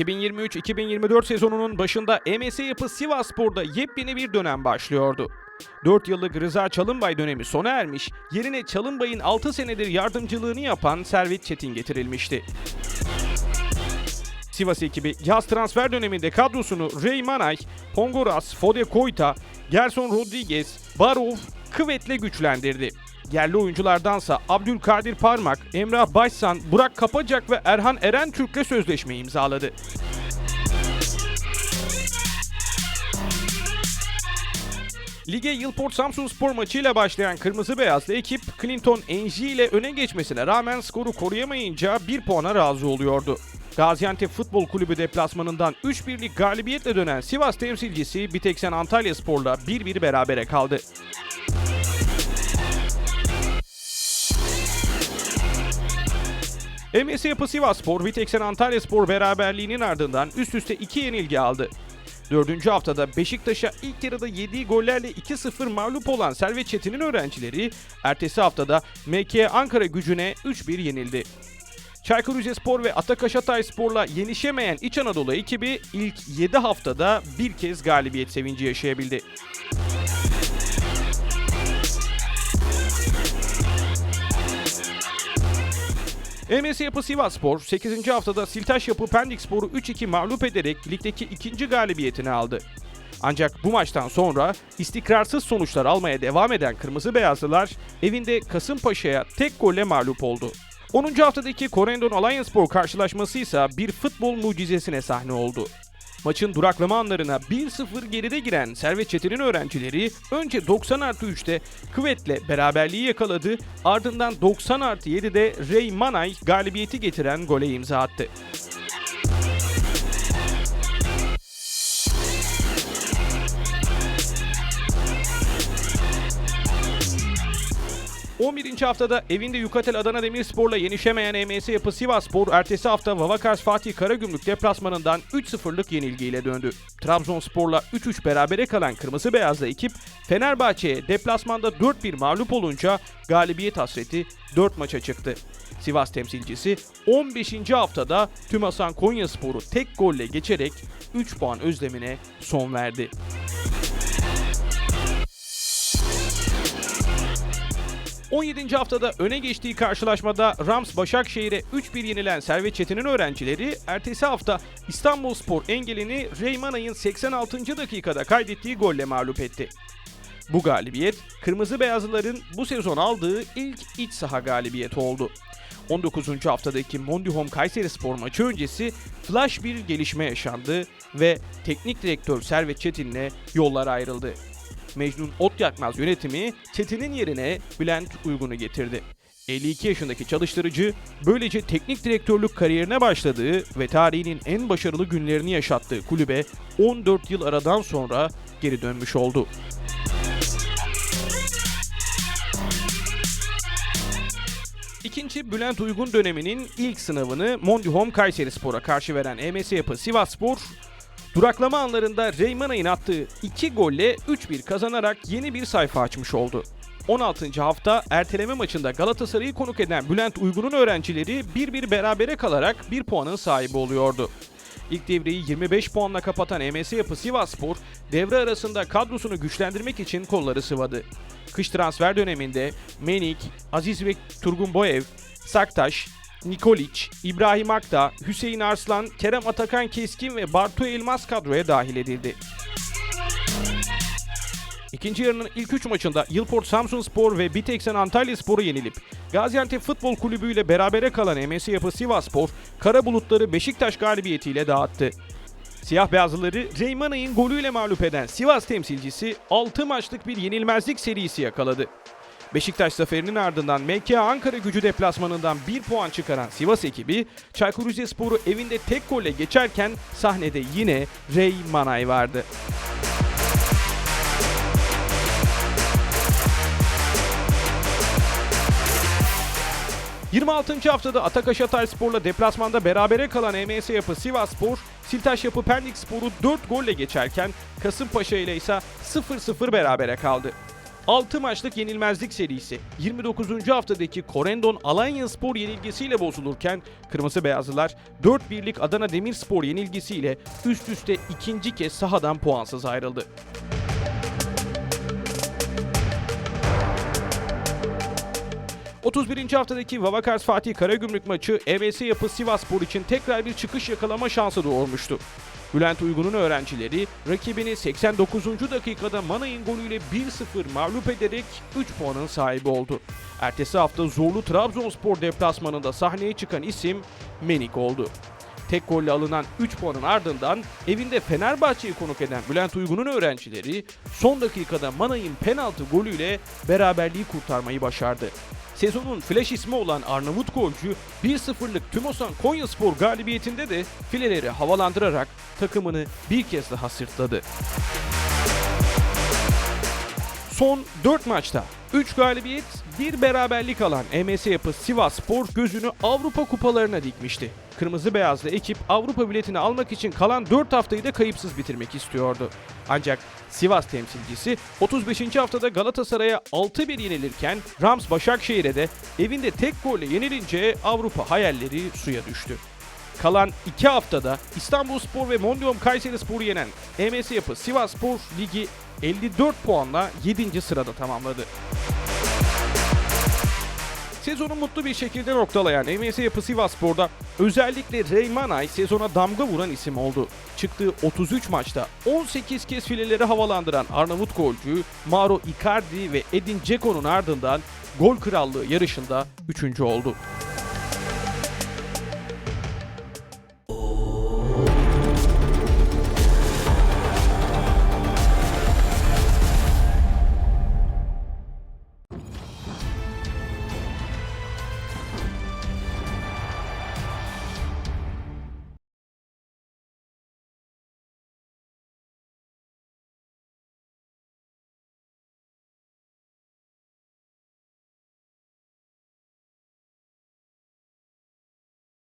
2023-2024 sezonunun başında EMS Yapı Sivasspor'da yepyeni bir dönem başlıyordu. 4 yıllık Rıza Çalınbay dönemi sona ermiş, yerine Çalınbay'ın 6 senedir yardımcılığını yapan Servet Çetin getirilmişti. Sivas ekibi yaz transfer döneminde kadrosunu Ray Manay, Pongoras, Fode Koyta, Gerson Rodriguez, Barov, Kıvet'le güçlendirdi. Yerli oyunculardansa Abdülkadir Parmak, Emrah Başsan, Burak Kapacak ve Erhan Eren Türk'le sözleşme imzaladı. Lige Yılport Samsun Spor maçıyla başlayan Kırmızı Beyazlı ekip Clinton Enji ile öne geçmesine rağmen skoru koruyamayınca bir puana razı oluyordu. Gaziantep Futbol Kulübü deplasmanından 3-1'lik galibiyetle dönen Sivas temsilcisi Biteksen Antalya Spor'la 1-1 berabere kaldı. MS Yapı Sivasspor, Viteksen Antalya Spor beraberliğinin ardından üst üste 2 yenilgi aldı. Dördüncü haftada Beşiktaş'a ilk yarıda yediği gollerle 2-0 mağlup olan Servet Çetin'in öğrencileri ertesi haftada MK Ankara gücüne 3-1 yenildi. Çaykur Rizespor ve Atakaş Hatayspor'la yenişemeyen İç Anadolu ekibi ilk 7 haftada bir kez galibiyet sevinci yaşayabildi. EMS Yapı Sivasspor 8. haftada Siltaş Yapı Pendik Spor'u 3-2 mağlup ederek ligdeki ikinci galibiyetini aldı. Ancak bu maçtan sonra istikrarsız sonuçlar almaya devam eden Kırmızı Beyazlılar evinde Kasımpaşa'ya tek golle mağlup oldu. 10. haftadaki Corendon Allianspor karşılaşması ise bir futbol mucizesine sahne oldu. Maçın duraklama anlarına 1-0 geride giren Servet Çetin'in öğrencileri önce 90 artı 3'te Kıvet'le beraberliği yakaladı ardından 90 artı 7'de Ray Manay galibiyeti getiren gole imza attı. ...11. haftada evinde Yukatel Adana Demirspor'la yenişemeyen EMS Yapı Sivasspor... ...ertesi hafta Vavakars Fatih Karagümrük deplasmanından 3-0'lık yenilgiyle döndü. Trabzonspor'la 3-3 berabere kalan Kırmızı Beyazlı ekip... ...Fenerbahçe'ye deplasmanda 4-1 mağlup olunca... ...galibiyet hasreti 4 maça çıktı. Sivas temsilcisi 15. haftada Tümasan Konyaspor'u tek golle geçerek 3 puan özlemine son verdi. ...17. haftada öne geçtiği karşılaşmada Rams Başakşehir'e 3-1 yenilen Servet Çetin'in öğrencileri... ...ertesi hafta İstanbulspor engelini Reymanay'ın 86. dakikada kaydettiği golle mağlup etti. Bu galibiyet Kırmızı Beyazlıların bu sezon aldığı ilk iç saha galibiyeti oldu. 19. haftadaki Mondihom Kayseri Spor maçı öncesi flash bir gelişme yaşandı ve teknik direktör Servet Çetin'le yollar ayrıldı. Mecnun Otyakmaz yönetimi Çetin'in yerine Bülent Uygun'u getirdi. 52 yaşındaki çalıştırıcı böylece teknik direktörlük kariyerine başladığı ve tarihinin en başarılı günlerini yaşattığı kulübe 14 yıl aradan sonra geri dönmüş oldu. İkinci Bülent Uygun döneminin ilk sınavını Mondihom Kayseri Spor'a karşı veren EMS Yapı Sivas Spor, duraklama anlarında Reymanay'ın attığı 2 golle 3-1 kazanarak yeni bir sayfa açmış oldu. 16. hafta erteleme maçında Galatasaray'ı konuk eden Bülent Uygun'un öğrencileri 1-1 berabere kalarak 1 puanın sahibi oluyordu. İlk devreyi 25 puanla kapatan EMS Yapı Sivasspor, devre arasında kadrosunu güçlendirmek için kolları sıvadı. Kış transfer döneminde Menik, Aziz ve Turgun Boyev, Saktaş, Nikoliç, İbrahim Akta, Hüseyin Arslan, Kerem Atakan Keskin ve Bartu Elmas kadroya dahil edildi. İkinci yarının ilk 3 maçında Yılport Samsun Spor ve Biteksen Antalya Spor'u yenilip Gaziantep Futbol Kulübü ile berabere kalan MS Yapı Sivas Spor, kara bulutları Beşiktaş galibiyetiyle dağıttı. Siyah beyazlıları Reymanay'ın golüyle mağlup eden Sivas temsilcisi 6 maçlık bir yenilmezlik serisi yakaladı. Beşiktaş zaferinin ardından MK Ankara gücü deplasmanından 1 puan çıkaran Sivas ekibi Çaykur Rizespor'u evinde tek golle geçerken sahnede yine Rey Manay vardı. 26. haftada Atakaş Hatayspor'la deplasmanda berabere kalan EMS Yapı Sivasspor, Siltaş Yapı Pendik Spor'u 4 golle geçerken Kasımpaşa ile ise 0-0 berabere kaldı. 6 maçlık yenilmezlik serisi 29. haftadaki Corendon Alanya Spor yenilgisiyle bozulurken Kırmızı Beyazlılar 4-1'lik Adana Demirspor yenilgisiyle üst üste ikinci kez sahadan puansız ayrıldı. ...31. haftadaki Vavakars Fatih Karagümrük maçı EVS Yapı Sivasspor için tekrar bir çıkış yakalama şansı doğurmuştu. Bülent Uygun'un öğrencileri rakibini 89. dakikada Manay'ın golüyle 1-0 mağlup ederek 3 puanın sahibi oldu. Ertesi hafta zorlu Trabzonspor deplasmanında sahneye çıkan isim Menik oldu. Tek golle alınan 3 puanın ardından evinde Fenerbahçe'yi konuk eden Bülent Uygun'un öğrencileri son dakikada Manay'ın penaltı golüyle beraberliği kurtarmayı başardı. Sezonun flash ismi olan Arnavut golcü 1-0'lık Tümosan Konyaspor galibiyetinde de fileleri havalandırarak takımını bir kez daha sırtladı. Son 4 maçta 3 galibiyet, 1 beraberlik alan MS Yapı Sivas Spor gözünü Avrupa kupalarına dikmişti. Kırmızı beyazlı ekip Avrupa biletini almak için kalan 4 haftayı da kayıpsız bitirmek istiyordu. Ancak Sivas temsilcisi 35. haftada Galatasaray'a 6-1 yenilirken Rams Başakşehir'e de evinde tek golle yenilince Avrupa hayalleri suya düştü. Kalan 2 haftada İstanbulspor ve Mondium Kayserispor'u yenen EMS Yapı Sivasspor Ligi 54 puanla 7. sırada tamamladı. Sezonu mutlu bir şekilde noktalayan EMS Yapı Sivasspor'da özellikle Reymanay sezona damga vuran isim oldu. Çıktığı 33 maçta 18 kez fileleri havalandıran Arnavut golcü Mauro Icardi ve Edin Dzeko'nun ardından gol krallığı yarışında 3. oldu.